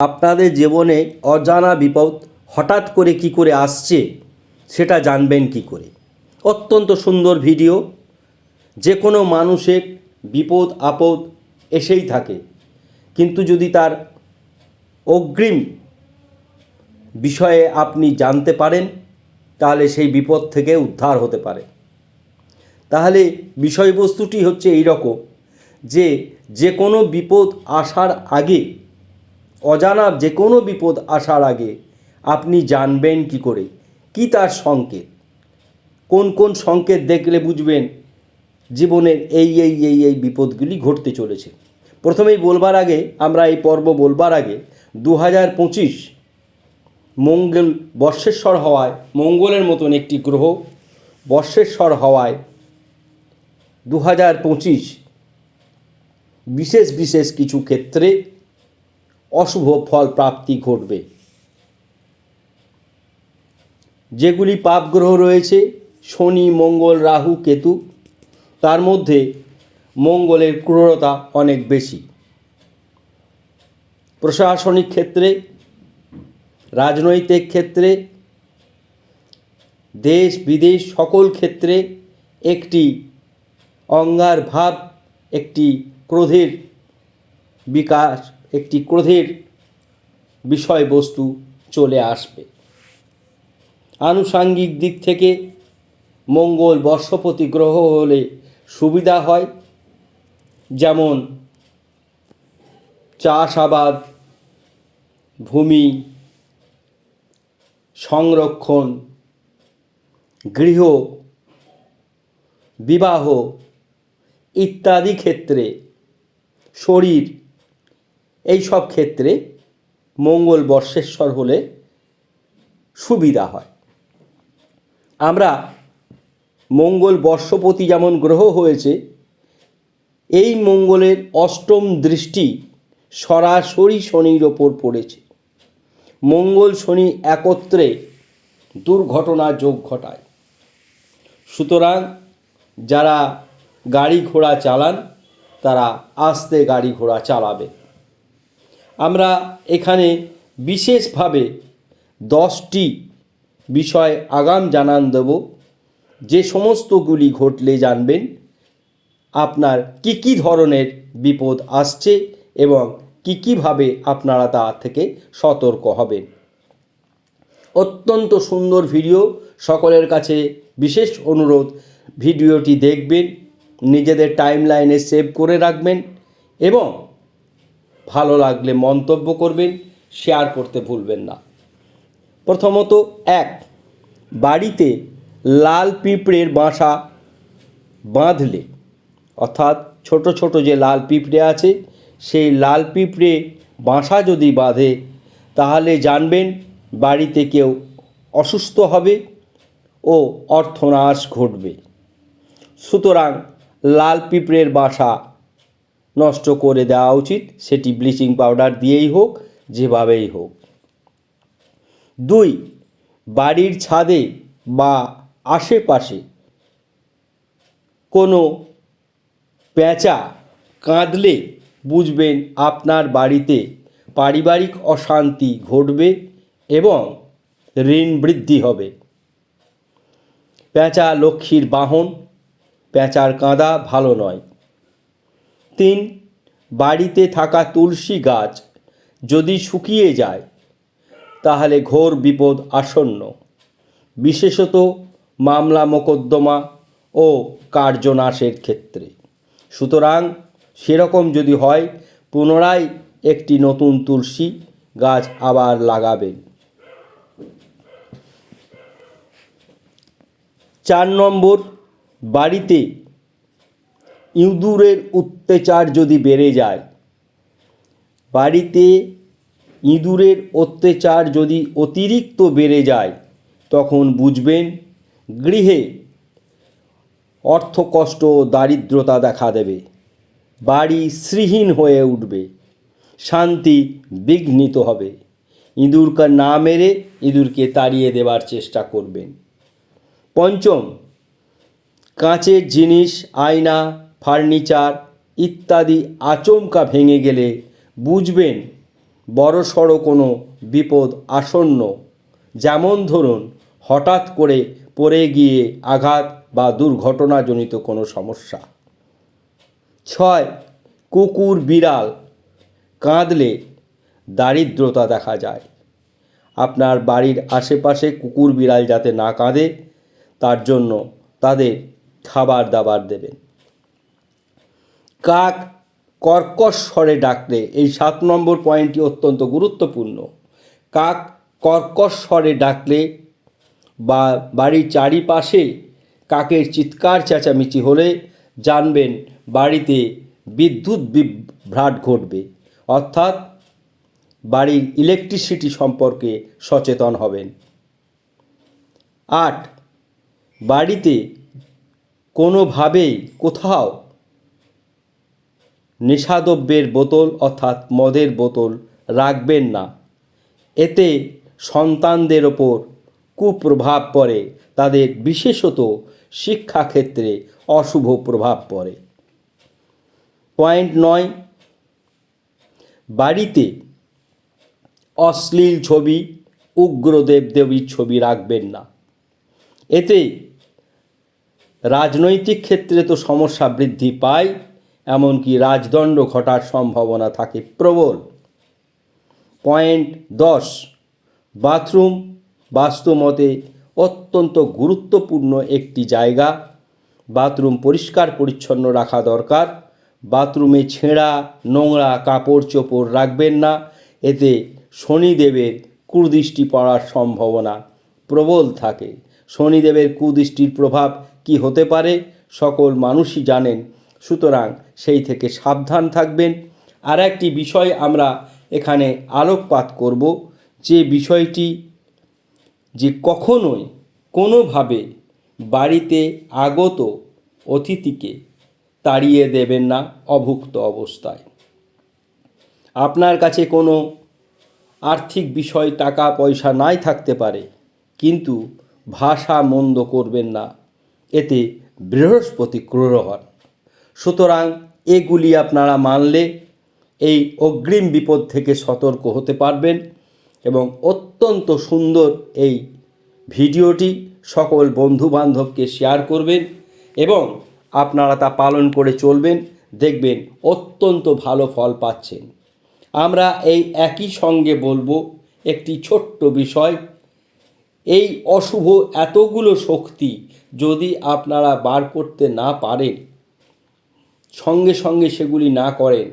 আপনাদের জীবনে অজানা বিপদ হঠাৎ করে কি করে আসছে, সেটা জানবেন কি করে? অত্যন্ত সুন্দর ভিডিও। যে কোনো মানুষের বিপদ, আপদ এসেই থাকে। কিন্তু যদি তার অগ্রিম বিষয়ে আপনি জানতে পারেন, তাহলে সেই বিপদ থেকে উদ্ধার হতে পারে। তাহলে বিষয়বস্তুটি হচ্ছে এই রকম যে যে কোনো বিপদ আসার আগে অজানা যে কোনো বিপদ আসার আগে আপনি জানবেন কি করে, কি তার সংকেত? কোন কোন সংকেত দেখলে বুঝবেন জীবনের এই এই এই এই বিপদগুলি ঘটতে চলেছে। প্রথমেই বলবার আগে, আমরা এই পর্ব বলবার আগে দু হাজার পঁচিশ মঙ্গল বর্ষেশ্বর হওয়ায়, মঙ্গলের মতন একটি গ্রহ বর্ষেশ্বর হওয়ায় দু হাজার পঁচিশ বিশেষ বিশেষ কিছু ক্ষেত্রে অশুভ ফল প্রাপ্তি ঘটবে। যেগুলি পাপ গ্রহ রয়েছে, শনি, মঙ্গল, রাহু, কেতু, তার মধ্যে মঙ্গলের ক্রূরতা অনেক বেশি। প্রশাসনিক ক্ষেত্রে, রাজনৈতিক ক্ষেত্রে, দেশ, বিদেশ, সকল ক্ষেত্রে একটি অঙ্গার ভাব, একটি ক্রোধের বিকাশ একটি ক্রোধের বিষয়বস্তু চলে আসবে। আনুষাঙ্গিক দিক থেকে মঙ্গল বর্ষপতি গ্রহ হলে সুবিধা হয়, যেমন চাষাবাদ, ভূমি, সংরক্ষণ, গৃহ, বিবাহ ইত্যাদি ক্ষেত্রে শরীর এই সব ক্ষেত্রে মঙ্গল বর্ষেশ্বর হলে সুবিধা হয়। আমরা মঙ্গল বর্ষপতি যেমন গ্রহ হয়েছে, এই মঙ্গলের অষ্টম দৃষ্টি সরাসরি শনির ওপর পড়েছে। মঙ্গল শনি একত্রে দুর্ঘটনা যোগ ঘটায়। সুতরাং যারা গাড়ি ঘোড়া চালান, তারা আস্তে গাড়ি ঘোড়া চালাবে। আমরা এখানে বিশেষভাবে দশটি বিষয় আগাম জানান দেব। যে সমস্তগুলি ঘটলে জানবেন, আপনার কি কি ধরনের বিপদ আসছে এবং কি কীভাবে আপনারা তা থেকে সতর্ক হবেন। অত্যন্ত সুন্দর ভিডিও। সকলের কাছে বিশেষ অনুরোধ, ভিডিওটি দেখবেন, নিজেদের টাইম লাইনে সেভ করে রাখবেন এবং ভালো লাগলে মন্তব্য করবেন শেয়ার করতে ভুলবেন না। প্রথমত, এক, বাড়িতে লাল পিঁপড়ের বাসা বাঁধলে, অর্থাৎ ছোট ছোট যে লাল পিঁপড়ে আছে, সেই লাল পিঁপড়ে বাসা যদি বাঁধে, তাহলে জানবেন বাড়িতে কেউ অসুস্থ হবে ও অর্থনাশ ঘটবে। সুতরাং লাল পিঁপড়ের বাসা নষ্ট করে দেওয়া উচিত, সেটি ব্লিচিং পাউডার দিয়েই হোক, যেভাবেই হোক। দুই, বাড়ির ছাদে বা আশেপাশে কোনো পেঁচা কাঁদলে বুঝবেন আপনার বাড়িতে পারিবারিক অশান্তি ঘটবে এবং ঋণ বৃদ্ধি হবে। পেঁচা লক্ষ্মীর বাহন পেঁচার কাঁদা ভালো নয়। তিন, বাড়িতে থাকা তুলসী গাছ যদি শুকিয়ে যায়, তাহলে ঘোর বিপদ আসন্ন। বিশেষত মামলা মোকদ্দমা ও কার্যনাশের ক্ষেত্রে। সুতরাং সেরকম যদি হয়, পুনরায় একটি নতুন তুলসী গাছ আবার লাগাবেন। চার নম্বর, বাড়িতে ইঁদুরের অত্যাচার যদি বেড়ে যায়, বাড়িতে ইঁদুরের অত্যাচার যদি অতিরিক্ত বেড়ে যায়, তখন বুঝবেন গৃহে অর্থকষ্ট দারিদ্রতা দেখা দেবে, বাড়ি শ্রীহীন হয়ে উঠবে, শান্তি বিঘ্নিত হবে। ইঁদুরকে না মেরে ইঁদুরকে তাড়িয়ে দেওয়ার চেষ্টা করবেন। পঞ্চম, কাঁচের জিনিস, আয়না ফার্নিচার ইত্যাদি আচমকা ভেঙে গেলে বুঝবেন বড় সড়ো কোনো বিপদ আসন্ন। যেমন ধরুন, হঠাৎ করে পড়ে গিয়ে আঘাত বা দুর্ঘটনাজনিত কোনো সমস্যা। ছয়, কুকুর, বিড়াল কাঁদলে দারিদ্রতা দেখা যায়। আপনার বাড়ির আশেপাশে কুকুর, বিড়াল যাতে না কাঁদে, তার জন্য তাদের খাবার দাবার দেবেন। কাক কর্কশ স্বরে ডাকলে এই সাত নম্বর পয়েন্টটি অত্যন্ত গুরুত্বপূর্ণ। কাক কর্কশ স্বরে ডাকলে বা বাড়ির চারিপাশে কাকের চিৎকার চেঁচামেচি হলে জানবেন বাড়িতে বিদ্যুৎ বিভ্রাট ঘটবে। অর্থাৎ বাড়ির ইলেকট্রিসিটি সম্পর্কে সচেতন হবেন। আট, বাড়িতে কোনোভাবেই কোথাও নেশাদ্রব্যের বোতল অর্থাৎ মদের বোতল রাখবেন না। এতে সন্তানদের ওপর কুপ্রভাব পড়ে, তাদের বিশেষত শিক্ষাক্ষেত্রে অশুভ প্রভাব পড়ে। পয়েন্ট নয়, বাড়িতে অশ্লীল ছবি উগ্রদেব দেবীর ছবি রাখবেন না। এতে রাজনৈতিক ক্ষেত্রে তো সমস্যা বৃদ্ধি পায় এমনকি রাজদণ্ড ঘটার সম্ভাবনা থাকে প্রবল। পয়েন্ট দশ, বাথরুম বাস্তুমতে অত্যন্ত গুরুত্বপূর্ণ একটি জায়গা। বাথরুম পরিষ্কার পরিচ্ছন্ন রাখা দরকার। বাথরুমে ছেঁড়া, নোংরা কাপড় চোপড় রাখবেন না। এতে শনিদেবের কুদৃষ্টি পড়ার সম্ভাবনা প্রবল থাকে। শনিদেবের কুদৃষ্টির প্রভাব কি হতে পারে? সকল মানুষই জানেন সুতরাং সেই থেকে সাবধান থাকবেন। আর একটি বিষয় আমরা এখানে আলোকপাত করব, যে বিষয়টি যে কখনোই কোনোভাবে বাড়িতে আগত অতিথিকে তাড়িয়ে দেবেন না অভুক্ত অবস্থায়। আপনার কাছে কোনো আর্থিক বিষয়, টাকা, পয়সা নাই থাকতে পারে, কিন্তু ভাষা মন্দ করবেন না। এতে বৃহস্পতি ক্রূর হন। সুতরাং এগুলি আপনারা মানলে এই অগ্রিম বিপদ থেকে সতর্ক হতে পারবেন এবং অত্যন্ত সুন্দর এই ভিডিওটি সকল বন্ধু বান্ধবকে শেয়ার করবেন এবং আপনারা তা পালন করে চলবেন, দেখবেন অত্যন্ত ভালো ফল পাচ্ছেন। আমরা এই একই সঙ্গে বলব একটি ছোট্ট বিষয়, এই অশুভ এতগুলো শক্তি যদি আপনারা বার করতে না পারেন সঙ্গে সঙ্গে সেগুলি না করেন,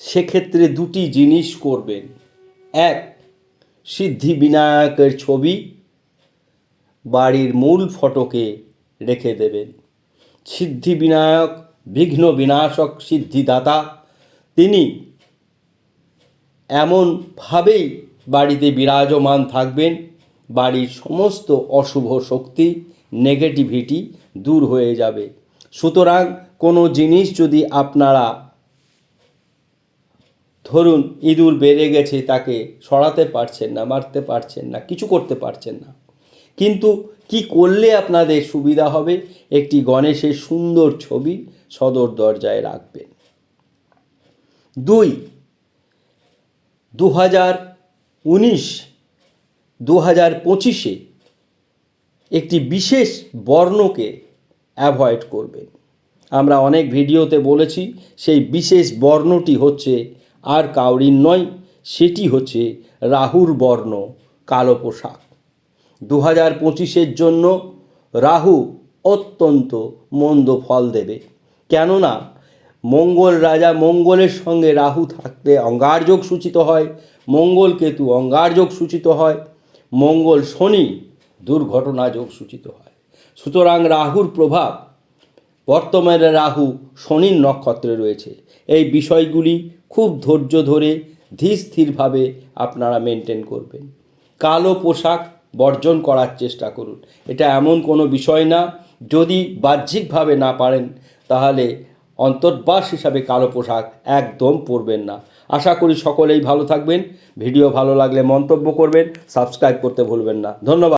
সেক্ষেত্রে দুটি জিনিস করবেন। এক সিদ্ধি বিনায়কের ছবি বাড়ির মূল ফটকে রেখে দেবেন। সিদ্ধি বিনায়ক বিঘ্ন বিনাশক সিদ্ধিদাতা, তিনি এমনভাবেই বাড়িতে বিরাজমান থাকবেন, বাড়ির সমস্ত অশুভ শক্তি নেগেটিভিটি দূর হয়ে যাবে। সুতরাং কোনো জিনিস যদি আপনারা ধরুন ইঁদুর বেড়ে গেছে, তাকে সরাতে পারছেন না, মারতে পারছেন না, কিছু করতে পারছেন না। কিন্তু কি করলে আপনাদের সুবিধা হবে? একটি গণেশের সুন্দর ছবি সদর দরজায় রাখবেন। দুই দু হাজার উনিশ দু হাজার পঁচিশে একটি বিশেষ বর্ণকে অ্যাভয়েড করবেন আমরা অনেক ভিডিওতে বলেছি, সেই বিশেষ বর্ণটি হচ্ছে আর কাউরির নয়, সেটি হচ্ছে রাহুর বর্ণ, কালো পোশাক। দু হাজার পঁচিশের জন্য রাহু অত্যন্ত মন্দ ফল দেবে। কেননা, মঙ্গল রাজা মঙ্গলের সঙ্গে রাহু থাকলে অঙ্গারযোগ সূচিত হয়, মঙ্গল কেতু অঙ্গারযোগ সূচিত হয়, মঙ্গল শনি দুর্ঘটনা যোগ সূচিত হয়। সুতরাং রাহুর প্রভাব বর্তমানে রাহু শনির নক্ষত্রে রয়েছে। এই বিষয়গুলি খুব ধৈর্য ধরে ধীর স্থিরভাবে আপনারা মেনটেন করবেন। কালো পোশাক বর্জন করার চেষ্টা করুন। এটা এমন কোনো বিষয় না, যদি বাহ্যিকভাবে না পারেন, তাহলে অন্তর্বাস হিসাবে কালো পোশাক একদম পরবেন না। আশা করি সকলেই ভালো থাকবেন। ভিডিও ভালো লাগলে মন্তব্য করবেন, সাবস্ক্রাইব করতে ভুলবেন না। ধন্যবাদ।